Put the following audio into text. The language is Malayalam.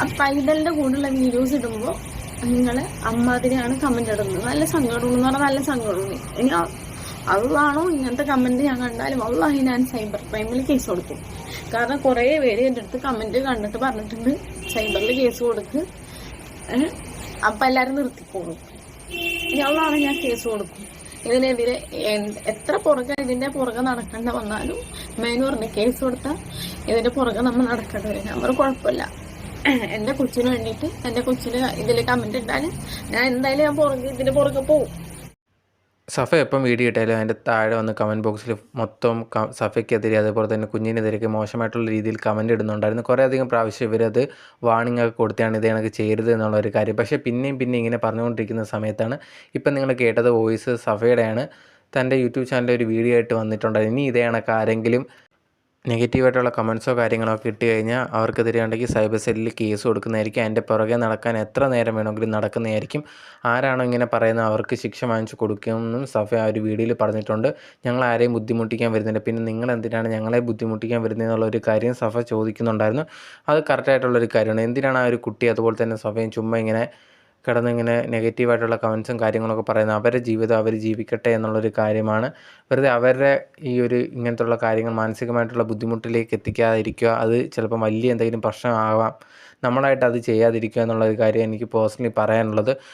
ആ പൈതലിന്റെ കൂടെയുള്ള വീഡിയോസ് ഇടുമ്പോൾ നിങ്ങൾ അമ്മാതിരിയാണ് കമന്റ് ഇടുന്നത്. നല്ല സങ്കടം എന്ന് പറഞ്ഞാൽ നല്ല സങ്കടം ഇനി അവളാണോ ഇങ്ങനത്തെ കമന്റ് ഞാൻ കണ്ടാലും അവളായി ഞാൻ സൈബർ ക്രൈമിൽ കേസ് കൊടുക്കും. കാരണം കുറേ പേര് എന്റെ അടുത്ത് കമന്റ് കണ്ടിട്ട് പറഞ്ഞിട്ടുണ്ട് സൈബറിൽ കേസ് കൊടുക്ക്. അപ്പൊ എല്ലാരും നിർത്തിക്കോളും. ഇനി അവളാണ് ഞാൻ കേസ് കൊടുക്കും. ഇതിനെതിരെ എത്ര പുറകെ ഇതിന്റെ പുറകെ നടക്കേണ്ട വന്നാലും മേനു പറഞ്ഞ കേസ് കൊടുത്താൽ ഇതിന്റെ പുറകെ നമ്മൾ നടക്കേണ്ടി വരും. പറഞ്ഞു കുഴപ്പമില്ല. എന്റെ കൊച്ചിന് വേണ്ടിയിട്ട് എന്റെ കൊച്ചിന് ഇതിൽ കമന്റ് ഇട്ടാൽ ഞാൻ എന്തായാലും ഞാൻ പുറകെ ഇതിന്റെ പുറകെ പോവും. സഫ എപ്പം വീഡിയോ ഇട്ടാലും അതിന്റെ താഴെ വന്ന് കമന്റ് ബോക്സിൽ മൊത്തം സഫയ്ക്കെതിരെ അതുപോലെ തന്നെ കുഞ്ഞിനെതിരെയൊക്കെ മോശമായിട്ടുള്ള രീതിയിൽ കമന്റ് ഇടുന്നുണ്ടായിരുന്നു. കുറേ അധികം പ്രാവശ്യം ഇവരത് വാണിംഗ് ഒക്കെ കൊടുത്താണ് ഇത് കണക്ക് ചെയ്യരുത് എന്നുള്ള ഒരു കാര്യം. പക്ഷേ പിന്നെയും പിന്നെ ഇങ്ങനെ പറഞ്ഞുകൊണ്ടിരിക്കുന്ന സമയത്താണ് ഇപ്പം നിങ്ങൾ കേട്ടത് വോയിസ് സഫയുടെയാണ്. തന്റെ യൂട്യൂബ് ചാനലിൽ ഒരു വീഡിയോ ആയിട്ട് വന്നിട്ടുണ്ടായിരുന്നു. ഇനി ഇതേ കണക്ക് ആരെങ്കിലും നെഗറ്റീവായിട്ടുള്ള കമൻസോ കാര്യങ്ങളോ കിട്ടി കഴിഞ്ഞാൽ അവർക്കെതിരെ ഉണ്ടെങ്കിൽ സൈബർ സെല്ലിൽ കേസ് കൊടുക്കുന്നതായിരിക്കും. അതിന്റെ പുറകെ നടക്കാൻ എത്ര നേരം വേണമെങ്കിലും നടക്കുന്നതായിരിക്കും. ആരാണോ ഇങ്ങനെ പറയുന്നത് അവർക്ക് ശിക്ഷ വാങ്ങിച്ചു കൊടുക്കുമെന്നും സഫ ആ ഒരു വീഡിയോയിൽ പറഞ്ഞിട്ടുണ്ട്. ഞങ്ങൾ ആരെയും ബുദ്ധിമുട്ടിക്കാൻ വരുന്നില്ല. പിന്നെ നിങ്ങൾ എന്തിനാണ് ഞങ്ങളെ ബുദ്ധിമുട്ടിക്കാൻ വരുന്നതെന്നുള്ള ഒരു കാര്യം സഫ ചോദിക്കുന്നുണ്ടായിരുന്നു. അത് കറക്റ്റായിട്ടുള്ളൊരു കാര്യമാണ്. എന്തിനാണ് ആ ഒരു കുട്ടി അതുപോലെ തന്നെ സഫയും ചുമ്മാ ഇങ്ങനെ കിടന്നിങ്ങനെ നെഗറ്റീവായിട്ടുള്ള കമൻസും കാര്യങ്ങളൊക്കെ പറയുന്നത് അവരുടെ ജീവിതം അവർ ജീവിക്കട്ടെ എന്നുള്ളൊരു കാര്യമാണ്. വെറുതെ അവരുടെ ഈ ഒരു ഇങ്ങനത്തുള്ള കാര്യങ്ങൾ മാനസികമായിട്ടുള്ള ബുദ്ധിമുട്ടിലേക്ക് എത്തിക്കാതിരിക്കുക അത് ചിലപ്പം വലിയ എന്തെങ്കിലും പ്രശ്നമാവാം നമ്മളായിട്ട് അത് ചെയ്യാതിരിക്കുക എന്നുള്ളൊരു കാര്യം എനിക്ക് പേഴ്സണലി പറയാനുള്ളത്.